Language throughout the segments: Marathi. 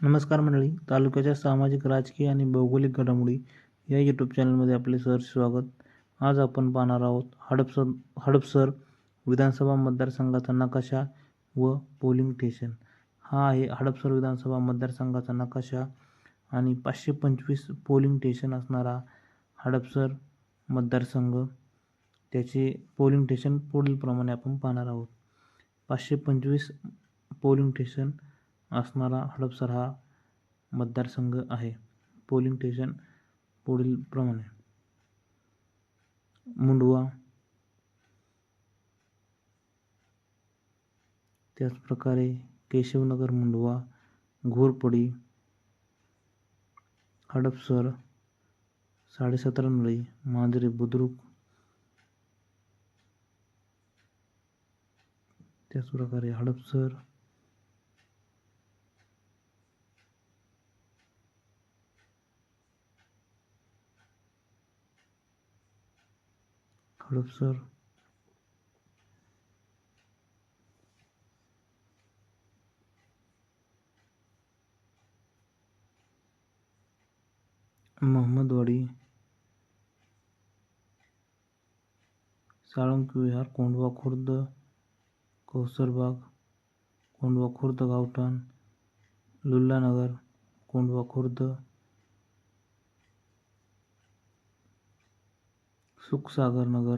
नमस्कार मंडळी तालुक्याच्या सामाजिक राजकीय आणि भौगोलिक घडामोडी या यूट्यूब चॅनलमध्ये आपले सहर्ष स्वागत. आज आपण पाहणार आहोत हडपसर हडपसर विधानसभा मतदारसंघाचा नकाशा व पोलिंग स्टेशन हा आहे हडपसर विधानसभा मतदारसंघाचा नकाशा आणि पाचशे पंचवीस पोलिंग स्टेशन असणारा हडपसर मतदारसंघ. त्याचे पोलिंग स्टेशन पुढीलप्रमाणे आपण पाहणार आहोत. पाचशे पंचवीस पोलिंग स्टेशन असणारा हडपसर हा मतदारसंघ आहे. पोलिंग स्टेशन पुढीलप्रमाणे मुंडवा. त्याचप्रकारे केशवनगर मुंडवा घोरपडी हडपसर साडेसतरा नळी मांजरे बुद्रुक. त्याचप्रकारे हडपसर हडपसर महमदवाडी साळुंकी विहार कोंडवा खुर्द कौसरबाग कोंडवा खुर्द गावठाण लुल्लानगर कोंडवा खुर्द सुखसागर नगर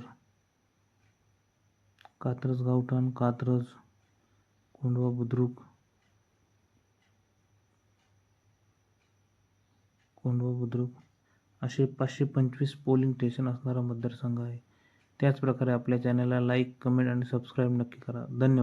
कात्रज गावठाण कात्रज कोंडवा बुद्रुक कोंडवा बुद्रुक असे पाचशे पंचवीस पोलिंग स्टेशन असणारा मतदारसंघ आहे. त्याचप्रकारे आपल्या चॅनलला लाईक कमेंट आणि सबस्क्राईब नक्की करा. धन्यवाद.